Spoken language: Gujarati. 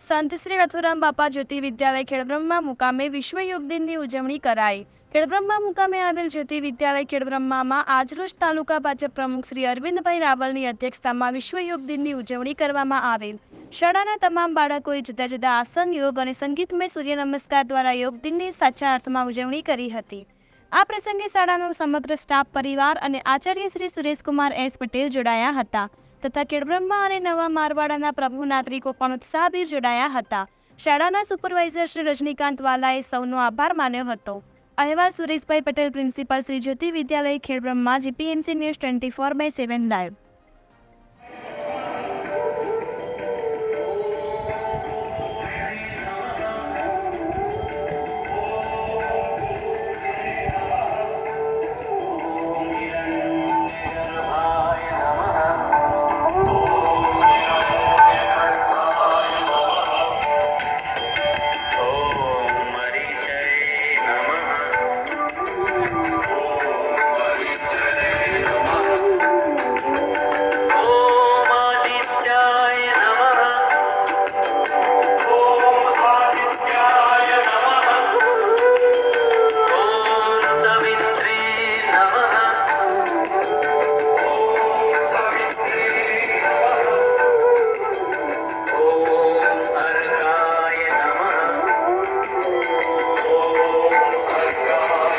સંત શ્રી રથુરામ બાપા જ્યોતિ વિદ્યાલય ખેડબ્રહ્મા મુકામે વિશ્વ યોગ દિનની ઉજવણી કરાઈ. ખેડબ્રહ્મા મુકામે આવેલ જ્યોતિ વિદ્યાલય ખેડબ્રહ્મામાં આજરોજ તાલુકા ભાજપ પ્રમુખ શ્રી અરવિંદભાઈ રાવલની અધ્યક્ષતામાં વિશ્વ યોગ દિનની ઉજવણી કરવામાં આવેલ. શાળાના તમામ બાળકોએ જુદા જુદા આસન, યોગ અને સંગીતમય સૂર્ય નમસ્કાર દ્વારા યોગ દિનની સાચા અર્થમાં ઉજવણી કરી હતી. આ પ્રસંગે શાળાનો સમગ્ર સ્ટાફ, પરિવાર અને આચાર્ય શ્રી સુરેશકુમાર એસ પટેલ જોડાયા હતા. તથા ખેડબ્રહ્મા અને નવા મારવાડાના પ્રભુ નાગરિકો પણ ઉત્સાહભેર જોડાયા હતા. શાળાના સુપરવાઇઝર શ્રી રજનીકાંત વાલાએ સૌનો આભાર માન્યો હતો. અહેવાલ Sureshbhai Patel, principal Shri Jyoti Vidyalaya, Khedbrahma, GPMC news twenty four by seven live.